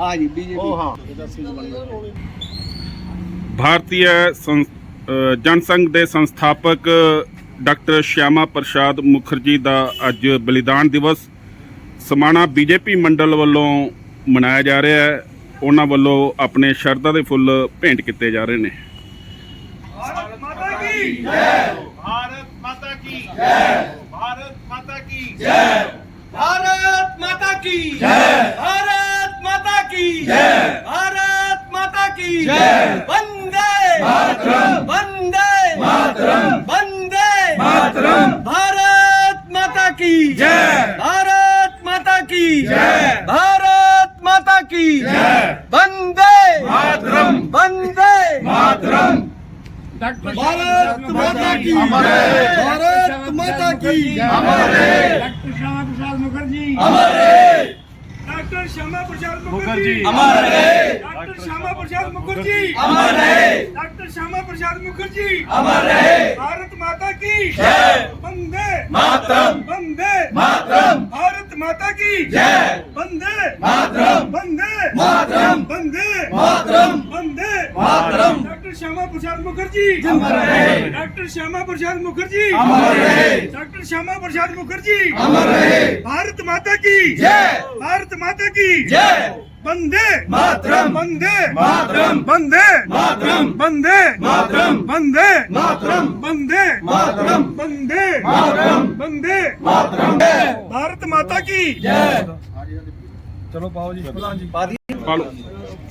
ਹਾਂ ਜੀ ਬੀਜੇਪੀ ਉਹ ਹਾਂ ਭਾਰਤੀ ਸੰ- ਅ, ਜਨਸੰਘ ਦੇ ਸੰਸਥਾਪਕ ਡਾਕਟਰ ਸ਼ਿਆਮਾ ਪ੍ਰਸਾਦ ਮੁਖਰਜੀ ਦਾ ਅੱਜ ਬਲੀਦਾਨ ਦਿਵਸ ਸਮਾਣਾ ਬੀਜੇਪੀ ਮੰਡਲ ਵੱਲੋਂ ਮਨਾਇਆ ਜਾ ਰਿਹਾ ਹੈ ਉਹਨਾਂ ਵੱਲੋਂ ਆਪਣੇ ਸ਼ਰਧਾ ਦੇ ਫੁੱਲ ਭੇਂਟ ਕੀਤੇ ਜਾ ਰਹੇ ਨੇ भारत माता की भारत माता की भारत माता की जय भारत माता की जय भारत माता की जय वंदे मातरम वंदे मातरम वंदे मातरम भारत माता की जय भारत माता की जय भारत माता की जय वंदे मातरम वंदे मातरम भारत माता की भारत माता की डॉक्टर श्यामा प्रसाद मुखर्जी अमर है डॉक्टर श्यामा प्रसाद मुखर्जी अमर है डॉक्टर श्यामा प्रसाद मुखर्जी अमर है डॉक्टर श्यामा प्रसाद मुखर्जी अमर है भारत माता की जय वंदे मातरम वंदे मातरम भारत माता की जय वंदे मातरम वंदे मातरम वंदे मातरम वंदे मातरम डॉक्टर श्यामा प्रसाद मुखर्जी। अमर रहे। डॉक्टर श्यामा प्रसाद मुखर्जी। अमर रहे। डॉक्टर श्यामा प्रसाद मुखर्जी। अमर रहे। भारत माता की। जय। भारत माता की। जय। वंदे। मातरम। बंदे मातरम। बंदे मातरम। बंदे मातरम। बंदे मातरम। वंदे। मातरम। बंदे मातरम। वंदे। मातरम। भारत माता की। जय।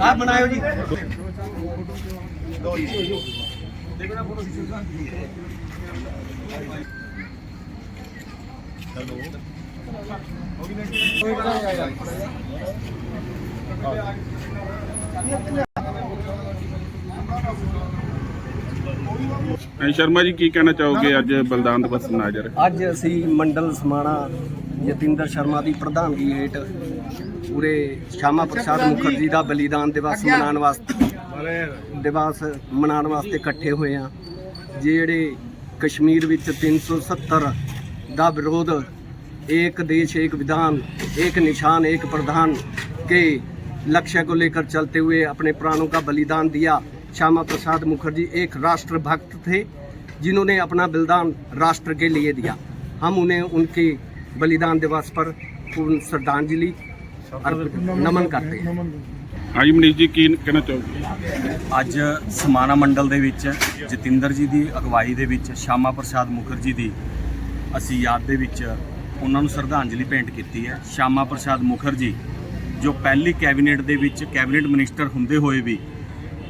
ਆਪ ਬਣਾਇਓ ਜੀ। ਦੇਖੋ ਨਾ ਫੋਟੋ ਖਿੱਚੋ ਹੈਲੋ। ਅ, ਸ਼ਰਮਾ ਜੀ ਕੀ ਕਹਿਣਾ ਚਾਹੋਗੇ ਅੱਜ ਬਲੀਦਾਨ ਦਿਵਸ ਮਨਾਇਆ ਅੱਜ ਅਸੀਂ ਮੰਡਲ ਸਮਾਣਾ ਜਤਿੰਦਰ ਸ਼ਰਮਾ ਦੀ ਪ੍ਰਧਾਨਗੀ ਹੇਠ ਪੂਰੇ ਸ਼ਾਮਾ ਪ੍ਰਸਾਦ ਮੁਖਰਜੀ ਦਾ ਬਲੀਦਾਨ ਦਿਵਸ ਮਨਾਉਣ ਵਾਸਤੇ ਦਿਵਸ ਮਨਾਉਣ ਵਾਸਤੇ ਇਕੱਠੇ ਹੋਏ ਆ ਜਿਹੜੇ ਕਸ਼ਮੀਰ ਵਿੱਚ 370 ਦਾ ਵਿਰੋਧ एक देश एक विधान एक निशान एक प्रधान के लक्ष्य को लेकर चलते हुए अपने प्राणों का बलिदान दिया श्यामा प्रसाद मुखर्जी एक राष्ट्र भक्त थे जिन्होंने अपना बलिदान राष्ट्र के लिए दिया हम उन्हें उनके बलिदान दिवस पर पूर्ण श्रद्धांजलि अर्पित नमन करते हैं ਹਾਂਜੀ ਮਨੀਸ਼ ਜੀ ਕੀ ਕਹਿਣਾ ਚਾਹੋਗੇ ਅੱਜ ਸਮਾਣਾ ਮੰਡਲ ਦੇ ਵਿੱਚ ਜਤਿੰਦਰ ਜੀ ਦੀ ਅਗਵਾਈ ਦੇ ਵਿੱਚ ਸ਼ਾਮਾ ਪ੍ਰਸਾਦ ਮੁਖਰਜੀ ਦੀ ਅਸੀਂ ਯਾਦ ਦੇ ਵਿੱਚ ਉਹਨਾਂ ਨੂੰ ਸ਼ਰਧਾਂਜਲੀ ਭੇਂਟ ਕੀਤੀ ਹੈ। ਸ਼ਾਮਾ ਪ੍ਰਸਾਦ ਮੁਖਰਜੀ, ਜੋ ਪਹਿਲੀ ਕੈਬਨਿਟ ਦੇ ਵਿੱਚ ਕੈਬਨਿਟ ਮਿਨਿਸਟਰ ਹੁੰਦੇ ਹੋਏ ਵੀ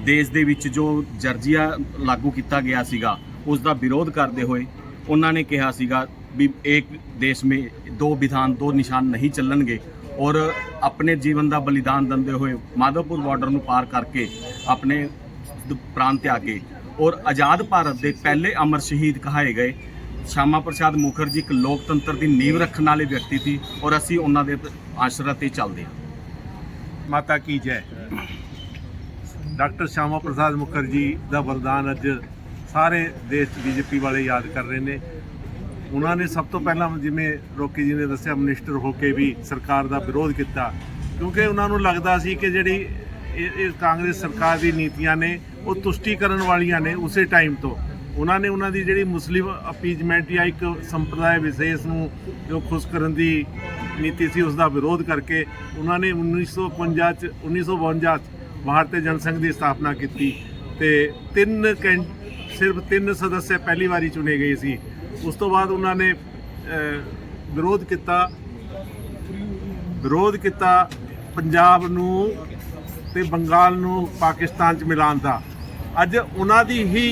ਦੇਸ਼ ਦੇ ਵਿੱਚ ਜੋ ਜਰਜੀਆ ਲਾਗੂ ਕੀਤਾ ਗਿਆ ਸੀਗਾ, ਉਸ ਦਾ ਵਿਰੋਧ ਕਰਦੇ ਹੋਏ ਉਹਨਾਂ ਨੇ ਕਿਹਾ ਸੀਗਾ ਵੀ ਇੱਕ ਦੇਸ਼ ਮੇ ਦੋ ਵਿਧਾਨ, ਦੋ ਨਿਸ਼ਾਨ ਨਹੀਂ ਚੱਲਣਗੇ ਔਰ ਆਪਣੇ ਜੀਵਨ ਦਾ ਬਲੀਦਾਨ ਦਿੰਦੇ ਹੋਏ ਮਾਧੋਪੁਰ ਬਾਰਡਰ ਨੂੰ ਪਾਰ ਕਰਕੇ ਆਪਣੇ ਪ੍ਰਾਂਤ 'ਤੇ ਆ ਤਿਆਗੇ ਔਰ ਆਜ਼ਾਦ ਭਾਰਤ ਦੇ ਪਹਿਲੇ ਅਮਰ ਸ਼ਹੀਦ ਕਹਾਏ ਗਏ। ਸ਼ਾਮਾ ਪ੍ਰਸਾਦ ਮੁਖਰਜੀ ਇੱਕ ਲੋਕਤੰਤਰ ਦੀ ਨੀਂਹ ਰੱਖਣ ਵਾਲੇ ਵਿਅਕਤੀ ਸੀ ਔਰ ਅਸੀਂ ਉਹਨਾਂ ਦੇ ਆਸ਼ਰਾ ਤੇ ਚੱਲਦੇ ਹਾਂ। ਮਾਤਾ ਕੀ ਜੈ। ਡਾਕਟਰ ਸ਼ਾਮਾ ਪ੍ਰਸਾਦ ਮੁਖਰਜੀ ਦਾ ਬਲਿਦਾਨ ਅੱਜ ਸਾਰੇ ਦੇਸ਼ ਬੀਜੇਪੀ ਵਾਲੇ ਯਾਦ ਕਰ ਰਹੇ ਨੇ। ਉਹਨਾਂ ਨੇ ਸਭ ਤੋਂ ਪਹਿਲਾਂ ਜਿਵੇਂ ਰੋਕੀ ਜੀ ਨੇ ਦੱਸਿਆ, ਮਿਨਿਸਟਰ ਹੋ ਕੇ ਵੀ ਸਰਕਾਰ ਦਾ ਵਿਰੋਧ ਕੀਤਾ। ਕਿਉਂਕਿ ਉਹਨਾਂ ਨੂੰ ਲੱਗਦਾ ਸੀ ਕਿ ਜਿਹੜੀ ਇਹ ਇਹ ਕਾਂਗਰਸ ਸਰਕਾਰ ਦੀ ਨੀਤੀਆਂ ਨੇ, ਉਹ ਤੁਸ਼ਟੀਕਰਨ ਵਾਲੀਆਂ ਨੇ ਉਸੇ ਟਾਈਮ ਤੋਂ। ਉਹਨਾਂ ਨੇ ਉਹਨਾਂ ਦੀ ਜਿਹੜੀ ਮੁਸਲਿਮ ਅਪੀਜਮੈਂਟ ਜਾਂ ਇੱਕ ਸੰਪਰਦਾਇ ਵਿਸ਼ੇਸ਼ ਨੂੰ ਜੋ ਖੁਸ਼ ਕਰਨ ਦੀ ਨੀਤੀ ਸੀ ਉਸ ਦਾ ਵਿਰੋਧ ਕਰਕੇ ਉਹਨਾਂ ਨੇ 1952 ਚ 1952 ਚ ਭਾਰਤੀ ਜਨਸੰਘ ਦੀ ਸਥਾਪਨਾ ਕੀਤੀ ਤੇ ਤਿੰਨ ਕੈਂ- ਸਿਰਫ ਤਿੰਨ ਸਦੱਸਿਆ ਪਹਿਲੀ ਵਾਰੀ ਚੁਣੇ ਗਏ ਸੀ। ਉਸ ਤੋਂ ਬਾਅਦ ਉਹਨਾਂ ਨੇ ਵਿਰੋਧ ਕੀਤਾ ਵਿਰੋਧ ਕੀਤਾ ਪੰਜਾਬ ਨੂੰ ਤੇ ਬੰਗਾਲ ਨੂੰ ਪਾਕਿਸਤਾਨ 'ਚ ਮਿਲਾਉਣ ਦਾ। ਅੱਜ ਉਹਨਾਂ ਦੀ ਹੀ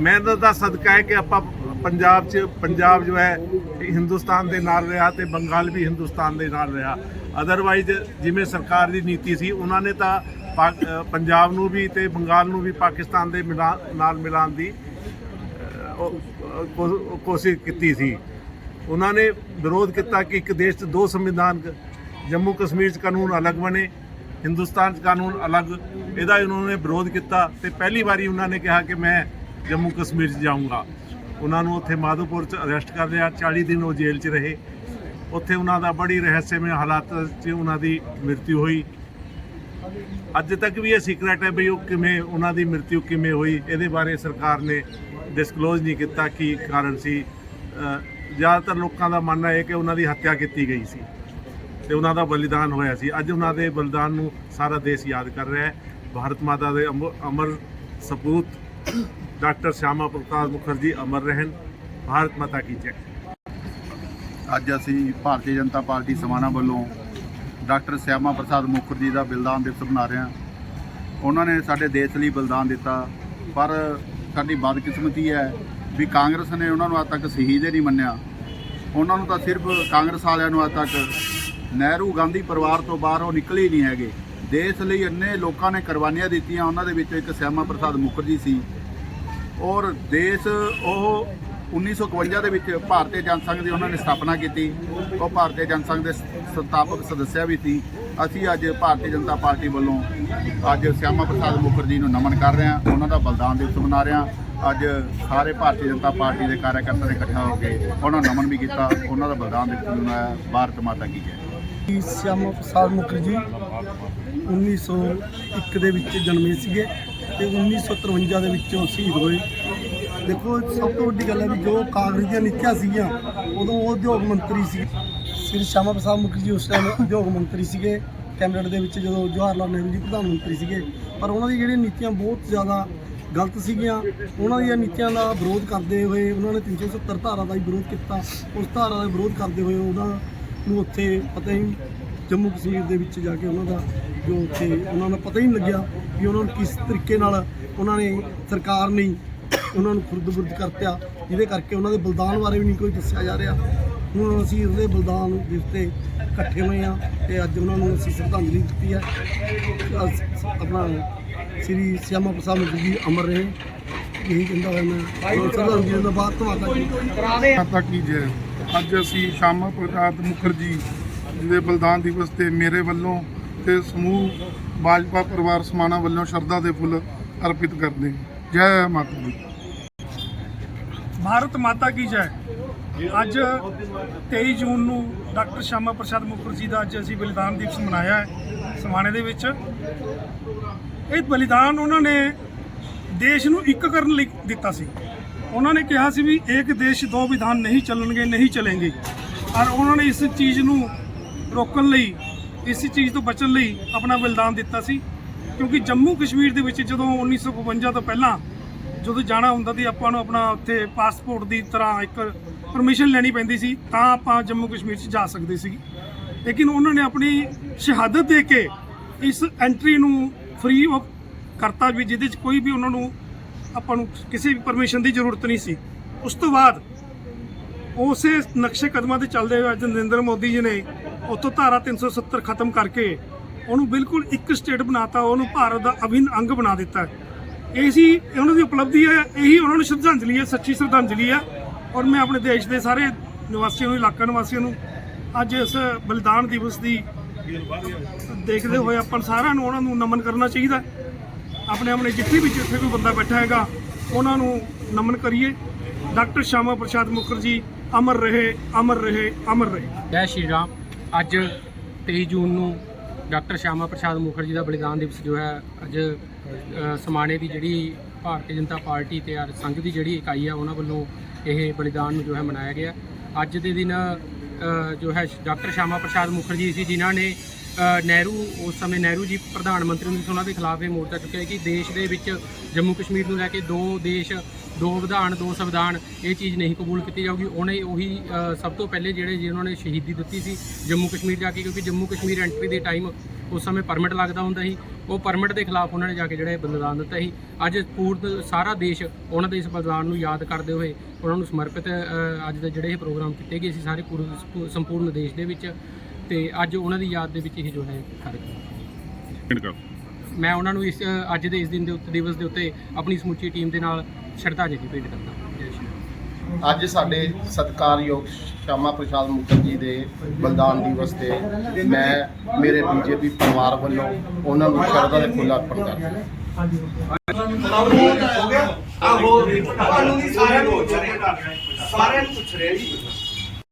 ਮਿਹਨਤ ਦਾ ਸਦਕਾ ਹੈ ਕਿ ਆਪਾਂ ਪੰਜਾਬ 'ਚ, ਪੰਜਾਬ ਜੋ ਹੈ, ਹਿੰਦੁਸਤਾਨ ਦੇ ਨਾਲ ਰਿਹਾ ਤੇ ਬੰਗਾਲ ਵੀ ਹਿੰਦੁਸਤਾਨ ਦੇ ਨਾਲ ਰਿਹਾ। ਅਦਰਵਾਈਜ਼ ਜਿਵੇਂ ਸਰਕਾਰ ਦੀ ਨੀਤੀ ਸੀ, ਉਹਨਾਂ ਨੇ ਤਾਂ ਪਾ- ਪੰਜਾਬ ਨੂੰ ਵੀ ਤੇ ਬੰਗਾਲ ਨੂੰ ਵੀ ਪਾਕਿਸਤਾਨ ਦੇ ਮਿਲਾ- ਨਾਲ ਮਿਲਾਉਣ ਦੀ ਕੋਸ਼ਿਸ਼ ਕੀਤੀ ਸੀ। ਉਹਨਾਂ ਨੇ ਵਿਰੋਧ ਕੀਤਾ ਕਿ ਇੱਕ ਦੇਸ਼ 'ਚ ਦੋ ਸੰਵਿਧਾਨ ਜੰਮੂ ਕਸ਼ਮੀਰ 'ਚ ਕਾਨੂੰਨ ਅਲੱਗ ਬਣੇ, ਹਿੰਦੁਸਤਾਨ 'ਚ ਕਾਨੂੰਨ ਅਲੱਗ। ਇਹਦਾ ਉਹਨਾਂ ਨੇ ਵਿਰੋਧ ਕੀਤਾ ਤੇ ਪਹਿਲੀ ਵਾਰੀ ਉਹਨਾਂ ਨੇ ਕਿਹਾ ਕਿ ਮੈਂ ਜੰਮੂ ਕਸ਼ਮੀਰ 'ਚ ਜਾਊਂਗਾ। ਉਹਨਾਂ ਨੂੰ ਉੱਥੇ ਮਾਧੋਪੁਰ 'ਚ ਅਰੈਸਟ ਕਰ ਲਿਆ 40 ਦਿਨ ਉਹ ਜੇਲ੍ਹ 'ਚ ਰਹੇ। ਉੱਥੇ ਉਹਨਾਂ ਦਾ ਬੜੀ ਰਹੱਸਮਈ ਹਾਲਾਤ 'ਚ ਉਹਨਾਂ ਦੀ ਮ੍ਰਿਤਿੂ ਹੋਈ। ਅੱਜ ਤੱਕ ਵੀ ਇਹ ਸੀਕ੍ਰੇਟ ਹੈ ਵੀ ਉਹ ਕਿਵੇਂ ਉਹਨਾਂ ਦੀ ਮ੍ਰਿਤਿੂ ਕਿਵੇਂ ਹੋਈ, ਇਹਦੇ ਬਾਰੇ ਸਰਕਾਰ ਨੇ ਡਿਸਕਲੋਜ਼ ਨਹੀਂ ਕੀਤਾ ਕੀ ਕਾਰਨ ਸੀ। ਜ਼ਿਆਦਾਤਰ ਲੋਕਾਂ ਦਾ ਮੰਨਣਾ ਹੈ ਕਿ ਉਹਨਾਂ ਦੀ ਹੱਤਿਆ ਕੀਤੀ ਗਈ ਸੀ ਤੇ ਉਹਨਾਂ ਦਾ ਬਲੀਦਾਨ ਹੋਇਆ ਸੀ। ਅੱਜ ਉਹਨਾਂ ਦੇ ਬਲੀਦਾਨ ਨੂੰ ਸਾਰਾ ਦੇਸ਼ ਯਾਦ ਕਰ ਰਿਹਾ ਹੈ। ਭਾਰਤ ਮਾਤਾ ਦੇ ਅਮ- ਅਮਰ ਸਪੂਤ ਡਾਕਟਰ ਸ਼ਿਆਮਾ ਪ੍ਰਸਾਦ ਮੁਖਰਜੀ, ਅਮਰ ਰਹਿਣ, ਭਾਰਤ ਮਾਤਾ ਕੀ ਜੈ। ਅੱਜ ਅਸੀਂ ਭਾਰਤੀ ਜਨਤਾ ਪਾਰਟੀ ਸਮਾਣਾ ਵੱਲੋਂ ਡਾਕਟਰ ਸਿਆਮਾ ਪ੍ਰਸਾਦ ਮੁਖਰਜੀ ਦਾ ਬਲਿਦਾਨ ਦਿਵਸ ਮਨਾ ਰਹੇ ਹਾਂ। ਉਹਨਾਂ ਨੇ ਸਾਡੇ ਦੇਸ਼ ਲਈ ਬਲਿਦਾਨ ਦਿੱਤਾ, ਪਰ ਸਾਡੀ ਬਦਕਿਸਮਤੀ ਹੈ ਵੀ ਕਾਂਗਰਸ ਨੇ ਉਹਨਾਂ ਨੂੰ ਅੱਜ ਤੱਕ ਸ਼ਹੀਦ ਹੀ ਨਹੀਂ ਮੰਨਿਆ। ਉਹਨਾਂ ਨੂੰ ਤਾਂ ਸਿਰਫ ਕਾਂਗਰਸ ਵਾਲਿਆਂ ਨੂੰ ਅੱਜ ਤੱਕ ਨਹਿਰੂ ਗਾਂਧੀ ਪਰਿਵਾਰ ਤੋਂ ਬਾਹਰ ਉਹ ਨਿਕਲੇ ਹੀ ਨਹੀਂ ਹੈਗੇ। ਦੇਸ਼ ਲਈ ਇੰਨੇ ਲੋਕਾਂ ਨੇ ਕੁਰਬਾਨੀਆਂ ਦਿੱਤੀਆਂ, ਉਹਨਾਂ ਦੇ ਵਿੱਚੋਂ ਇੱਕ ਸਿਆਮਾ ਪ੍ਰਸਾਦ ਮੁਖਰਜੀ ਸੀ। ਔਰ ਦੇਸ਼ ਉਹ 1951 ਦੇ ਵਿੱਚ ਭਾਰਤੀ ਜਨਸੰਘ ਦੀ ਉਹਨਾਂ ਨੇ ਸਥਾਪਨਾ ਕੀਤੀ। ਉਹ ਭਾਰਤੀ ਜਨਸੰਘ ਦੇ ਸੰਸਥਾਪਕ ਸਦੱਸਿਆ ਵੀ ਸੀ। ਅਸੀਂ ਅੱਜ ਭਾਰਤੀ ਜਨਤਾ ਪਾਰਟੀ ਵੱਲੋਂ ਅੱਜ ਸਿਆਮਾ ਪ੍ਰਸਾਦ ਮੁਖਰਜੀ ਨੂੰ ਨਮਨ ਕਰ ਰਹੇ ਹਾਂ। ਉਹਨਾਂ ਦਾ ਬਲਿਦਾਨ ਦਿਵਸ ਮਨਾ ਰਹੇ ਹਾਂ। ਅੱਜ ਸਾਰੇ ਭਾਰਤੀ ਜਨਤਾ ਪਾਰਟੀ ਦੇ ਕਾਰਜਕਰਤਾ ਨੇ ਇਕੱਠਾ ਹੋ ਕੇ ਉਹਨਾਂ ਨੂੰ ਨਮਨ ਵੀ ਕੀਤਾ। ਉਹਨਾਂ ਦਾ ਬਲਿਦਾਨ ਦਿਵਸ ਮਨਾਇਆ ਭਾਰਤ ਮਾਤਾ ਕੀ ਜੈ। ਸ਼ਿਆਮਾ ਪ੍ਰਸਾਦ ਮੁਖਰਜੀ 1901 ਦੇ ਵਿੱਚ ਜਨਮੇ ਸੀਗੇ। ਤੇ 1953 ਦੇ ਵਿੱਚ ਉਹ ਸ਼ਹੀਦ ਹੋਏ। ਦੇਖੋ, ਸਭ ਤੋਂ ਵੱਡੀ ਗੱਲ ਹੈ ਵੀ ਜੋ ਕਾਂਗਰਸ ਦੀਆਂ ਨੀਤੀਆਂ ਸੀਗੀਆਂ, ਉਦੋਂ ਉਹ ਉਦਯੋਗ ਮੰਤਰੀ ਸੀ। ਸ੍ਰੀ ਸ਼ਿਆਮਾ ਪ੍ਰਸਾਦ ਮੁਖਰਜੀ ਉਸ ਟਾਈਮ ਉਦਯੋਗ ਮੰਤਰੀ ਸੀਗੇ। ਕੈਬਨਿਟ ਦੇ ਵਿੱਚ ਜਦੋਂ ਜਵਾਹਰ ਲਾਲ ਨਹਿਰੂ ਜੀ ਪ੍ਰਧਾਨ ਮੰਤਰੀ ਸੀਗੇ। ਪਰ ਉਹਨਾਂ ਦੀ ਜਿਹੜੀਆਂ ਨੀਤੀਆਂ ਬਹੁਤ ਜ਼ਿਆਦਾ ਗਲਤ ਸੀਗੀਆਂ, ਉਹਨਾਂ ਦੀਆਂ ਨੀਤੀਆਂ ਦਾ ਵਿਰੋਧ ਕਰਦੇ ਹੋਏ, ਉਹਨਾਂ ਨੇ 370 ਧਾਰਾ ਦਾ ਹੀ ਵਿਰੋਧ ਕੀਤਾ। ਉਸ ਧਾਰਾ ਦਾ ਵਿਰੋਧ ਕਰਦੇ ਹੋਏ ਉਹਨਾਂ ਨੂੰ ਉੱਥੇ ਪਤਾ ਹੀ ਜੰਮੂ ਕਸ਼ਮੀਰ ਦੇ ਵਿੱਚ ਜਾ ਕੇ ਉਹਨਾਂ ਦਾ ਜੋ ਉੱਥੇ ਉਹਨਾਂ ਨੂੰ ਪਤਾ ਹੀ ਨਹੀਂ ਲੱਗਿਆ ਵੀ ਉਹਨਾਂ ਨੂੰ ਕਿਸ ਤਰੀਕੇ ਨਾਲ ਉਹਨਾਂ ਨੇ ਸਰਕਾਰ ਨੇ ਉਹਨਾਂ ਨੂੰ ਖੁਰਦ-ਬੁਰਦ ਕਰਤਿਆ ਜਿਹਦੇ ਕਰਕੇ ਉਹਨਾਂ ਦੇ ਬਲਿਦਾਨ ਬਾਰੇ ਵੀ ਨਹੀਂ ਕੋਈ ਦੱਸਿਆ ਜਾ ਰਿਹਾ। ਹੁਣ ਅਸੀਂ ਉਹਦੇ ਬਲਿਦਾਨ ਦਿਵਸ ਤੇ ਇਕੱਠੇ ਹੋਏ ਆ ਤੇ ਅੱਜ ਉਹਨਾਂ ਨੂੰ ਅਸੀਂ ਸ਼ਰਧਾਂਜਲੀ ਦਿੱਤੀ ਹੈ। ਆਪਣਾ ਸ੍ਰੀ ਸਿਆਮਾ ਪ੍ਰਸਾਦ ਮੁਖਰਜੀ ਜੀ ਅਮਰ ਰਹੇ। ਇਹੀ ਕਹਿੰਦਾ ਹੋਇਆ ਮੈਂ। ਸ਼ਰਧਾਂਜਲੀ ਦਿੰਦਾ ਬਾਅਦ ਤੋਂ ਜੀ ਕੀ ਜੈ? ਅੱਜ ਅਸੀਂ ਸ਼ਾਮਾ ਪ੍ਰਸਾਦ ਮੁਖਰਜੀ ਜਿਹਦੇ ਦੇ ਬਲਿਦਾਨ ਦਿਵਸ ਤੇ ਮੇਰੇ ਵੱਲੋਂ ਤੇ ਸਮੂਹ ਭਾਜਪਾ ਪਰਿਵਾਰ ਸਮਾਣਾ ਵੱਲੋਂ ਸ਼ਰਧਾ ਦੇ ਫੁੱਲ ਅਰਪਿਤ ਕਰਦੇ ਜੈ ਮਾਤਾ ਦੀ। ਭਾਰਤ ਮਾਤਾ ਕੀ ਜੈ? ਅੱਜ 23 ਜੂਨ ਨੂੰ ਡਾਕਟਰ ਸ਼ਾਮਾ ਪ੍ਰਸਾਦ ਮੁਖਰਜੀ ਦਾ ਅੱਜ ਅਸੀਂ ਬਲੀਦਾਨ ਦਿਵਸ ਮਨਾਇਆ ਹੈ ਸਮਾਣੇ ਦੇ ਵਿੱਚ। ਇਹ ਬਲੀਦਾਨ ਉਹਨਾਂ ਨੇ ਦੇਸ਼ ਨੂੰ ਇੱਕ ਕਰਨ ਲਈ ਦਿੱਤਾ ਸੀ। ਉਹਨਾਂ ਨੇ ਕਿਹਾ ਸੀ ਵੀ ਇੱਕ ਦੇਸ਼ ਦੋ ਵਿਧਾਨ ਨਹੀਂ ਚੱਲਣਗੇ, ਨਹੀਂ ਚੱਲेंगे ਔਰ ਉਹਨਾਂ ਨੇ ਇਸ ਚੀਜ਼ ਨੂੰ ਰੋਕਣ ਲਈ, ਇਸ ਚੀਜ਼ ਤੋਂ ਬਚਣ ਲਈ ਆਪਣਾ ਬਲੀਦਾਨ ਦਿੱਤਾ ਸੀ। ਕਿਉਂਕਿ ਜੰਮੂ ਕਸ਼ਮੀਰ ਦੇ ਵਿੱਚ ਜਦੋਂ 1952 ਤੋਂ ਪਹਿਲਾਂ ਜਦੋਂ ਜਾਣਾ ਹੁੰਦਾ ਸੀ, ਆਪਾਂ ਨੂੰ ਆਪਣਾ ਉੱਥੇ ਪਾਸਪੋਰਟ ਦੀ ਤਰ੍ਹਾਂ ਇੱਕ ਪਰਮਿਸ਼ਨ ਲੈਣੀ ਪੈਂਦੀ ਸੀ, ਤਾਂ ਆਪਾਂ ਜੰਮੂ ਕਸ਼ਮੀਰ 'ਚ ਜਾ ਸਕਦੇ ਸੀ। ਲੇਕਿਨ ਉਹਨਾਂ ਨੇ ਆਪਣੀ ਸ਼ਹਾਦਤ ਦੇ ਕੇ ਇਸ ਐਂਟਰੀ ਨੂੰ ਫ੍ਰੀ ਆਫ ਕਰਤਾ ਵੀ, ਜਿਹਦੇ 'ਚ ਕੋਈ ਵੀ ਉਹਨਾਂ ਨੂੰ ਆਪਾਂ ਨੂੰ ਕਿਸੇ ਵੀ ਪਰਮਿਸ਼ਨ ਦੀ ਜ਼ਰੂਰਤ ਨਹੀਂ ਸੀ। ਉਸ ਤੋਂ ਬਾਅਦ ਉਸੇ ਨਕਸ਼ੇ ਕਦਮਾਂ ਤੇ ਚੱਲਦੇ ਹੋਏ ਅੱਜ ਨਰਿੰਦਰ ਮੋਦੀ ਜੀ ਨੇ ਉੱਥੋਂ ਧਾਰਾ 370 ਖਤਮ ਕਰਕੇ ਉਹਨੂੰ ਬਿਲਕੁਲ ਇੱਕ ਸਟੇਟ ਬਣਾਤਾ, ਉਹਨੂੰ ਭਾਰਤ ਦਾ ਅਭਿੰਨ ਅੰਗ ਬਣਾ ਦਿੱਤਾ। ਇਹ ਸੀ, ਉਹਨਾਂ ਦੀ ਉਪਲਬਧੀ ਹੈ, ਇਹੀ ਉਹਨਾਂ ਨੂੰ ਸ਼ਰਧਾਂਜਲੀ ਹੈ, ਸੱਚੀ ਸ਼ਰਧਾਂਜਲੀ ਹੈ। ਔਰ ਮੈਂ ਆਪਣੇ ਦੇਸ਼ ਦੇ ਸਾਰੇ ਨਿਵਾਸੀਆਂ ਨੂੰ, ਇਲਾਕਾ ਨਿਵਾਸੀਆਂ ਨੂੰ ਅੱਜ ਇਸ ਬਲਿਦਾਨ ਦਿਵਸ ਦੀ ਦੇਖਦੇ ਹੋਏ ਆਪਾਂ ਸਾਰਿਆਂ ਨੂੰ ਉਹਨਾਂ ਨੂੰ ਨਮਨ ਕਰਨਾ ਚਾਹੀਦਾ ਆਪਣੇ ਆਪਣੇ ਜਿੱਥੇ ਵੀ ਜਿੱਥੇ ਕੋਈ ਬੰਦਾ ਬੈਠਾ ਹੈਗਾ, ਉਹਨਾਂ ਨੂੰ ਨਮਨ ਕਰੀਏ। ਡਾਕਟਰ ਸ਼ਾਮਾ ਪ੍ਰਸਾਦ ਮੁਖਰਜੀ, ਅਮਰ ਰਹੇ ਅਮਰ ਰਹੇ ਅਮਰ ਰਹੇ। ਜੈ ਸ਼੍ਰੀ ਰਾਮ। ਅੱਜ 23 ਜੂਨ ਨੂੰ ਡਾਕਟਰ ਸ਼ਿਆਮਾ ਪ੍ਰਸਾਦ ਮੁਖਰਜੀ ਦਾ ਬਲੀਦਾਨ ਦਿਵਸ ਜੋ ਹੈ, ਅੱਜ ਸਮਾਣੇ ਦੀ ਜਿਹੜੀ ਭਾਰਤੀ ਜਨਤਾ ਪਾਰਟੀ ਤੇ ਔਰ ਸੰਘ ਦੀ ਜਿਹੜੀ ਇਕਾਈ ਹੈ ਉਹਨਾਂ ਵੱਲੋਂ ਇਹ ਬਲੀਦਾਨ ਨੂੰ ਜੋ ਹੈ ਮਨਾਇਆ ਗਿਆ। ਅੱਜ ਦੇ ਦਿਨ ਜੋ ਹੈ, ਡਾਕਟਰ ਸ਼ਿਆਮਾ ਪ੍ਰਸਾਦ ਮੁਖਰਜੀ ਸੀ, ਜਿਨ੍ਹਾਂ ਨੇ ਨਹਿਰੂ, ਉਸ ਸਮੇਂ ਨਹਿਰੂ ਜੀ ਪ੍ਰਧਾਨ ਮੰਤਰੀ ਹੁੰਦੇ ਸੀ, ਉਹਨਾਂ ਦੇ ਖਿਲਾਫ ਇਹ ਮੋਰਚਾ ਚੁੱਕਿਆ ਕਿ ਦੇਸ਼ ਦੇ ਵਿੱਚ ਜੰਮੂ ਕਸ਼ਮੀਰ ਨੂੰ ਲੈ ਕੇ ਦੋ ਦੇਸ਼ ਦੋ ਵਿਧਾਨ ਦੋ ਸੰਵਿਧਾਨ ਇਹ ਚੀਜ਼ ਨਹੀਂ ਕਬੂਲ ਕੀਤੀ ਜਾਊਗੀ। ਉਹਨੇ ਉਹੀ ਸਭ ਤੋਂ ਪਹਿਲੇ ਜਿਹੜੇ ਜੀ ਉਹਨਾਂ ਨੇ ਸ਼ਹੀਦੀ ਦਿੱਤੀ ਸੀ ਜੰਮੂ ਕਸ਼ਮੀਰ ਜਾ ਕੇ ਕਿਉਂਕਿ ਜੰਮੂ ਕਸ਼ਮੀਰ ਐਂਟਰੀ ਦੇ ਟਾਈਮ ਉਸ ਸਮੇਂ ਪਰਮਿਟ ਲੱਗਦਾ ਹੁੰਦਾ ਸੀ। ਉਹ ਪਰਮਿਟ ਦੇ ਖਿਲਾਫ ਉਹਨਾਂ ਨੇ ਜਾ ਕੇ ਜਿਹੜਾ ਇਹ ਬਲੀਦਾਨ ਦਿੱਤਾ ਸੀ। ਅੱਜ ਪੂਰਨ ਸਾਰਾ ਦੇਸ਼ ਉਹਨਾਂ ਦੇ ਇਸ ਬਲੀਦਾਨ ਨੂੰ ਯਾਦ ਕਰਦੇ ਹੋਏ ਉਹਨਾਂ ਨੂੰ ਸਮਰਪਿਤ ਅੱਜ ਦੇ ਜਿਹੜੇ ਇਹ ਪ੍ਰੋਗਰਾਮ ਕੀਤੇ ਗਏ ਸੀ ਸਾਰੇ ਪੂਰਨ ਸੰਪੂਰਨ ਦੇਸ਼ ਦੇ ਵਿੱਚ। ਤੇ ਅੱਜ ਉਹਨਾਂ ਦੀ ਯਾਦ ਦੇ ਵਿੱਚ ਇਹ ਜੋ ਹੈ ਕਾਰਜਕ੍ਰਮ ਮੈਂ ਉਹਨਾਂ ਨੂੰ ਇਸ ਅੱਜ ਦੇ ਇਸ ਦਿਨ ਦੇ ਉੱਤੇ ਦਿਵਸ ਦੇ ਉੱਤੇ ਆਪਣੀ ਸਮੁੱਚੀ ਟੀਮ ਦੇ ਨਾਲ ਸ਼ਰਧਾਂਜਲੀ ਭੇਟ ਕਰਦਾ। ਜੈ ਸ਼੍ਰੀ ਰਾਮ। ਅੱਜ ਸਾਡੇ ਸਤਿਕਾਰਯੋਗ ਸ਼ਾਮਾ ਪ੍ਰਸਾਦ ਮੁਖਰਜੀ ਦੇ ਬਲਿਦਾਨ ਦਿਵਸ ਤੇ ਮੈਂ ਮੇਰੇ ਬੀਜੇਪੀ ਪਰਿਵਾਰ ਵੱਲੋਂ ਉਹਨਾਂ ਨੂੰ ਸ਼ਰਧਾ ਦੇ ਫੁੱਲ ਅਰਪਣ ਕਰਦਾ ਆਹੋ ਤੁਹਾਨੂੰ ਨਹੀਂ ਸਾਰਿਆਂ ਨੂੰ ਪੁੱਛ ਰਹੇ ਸਾਰਿਆਂ ਨੂੰ ਪੁੱਛ ਰਹੇ ਜੀ।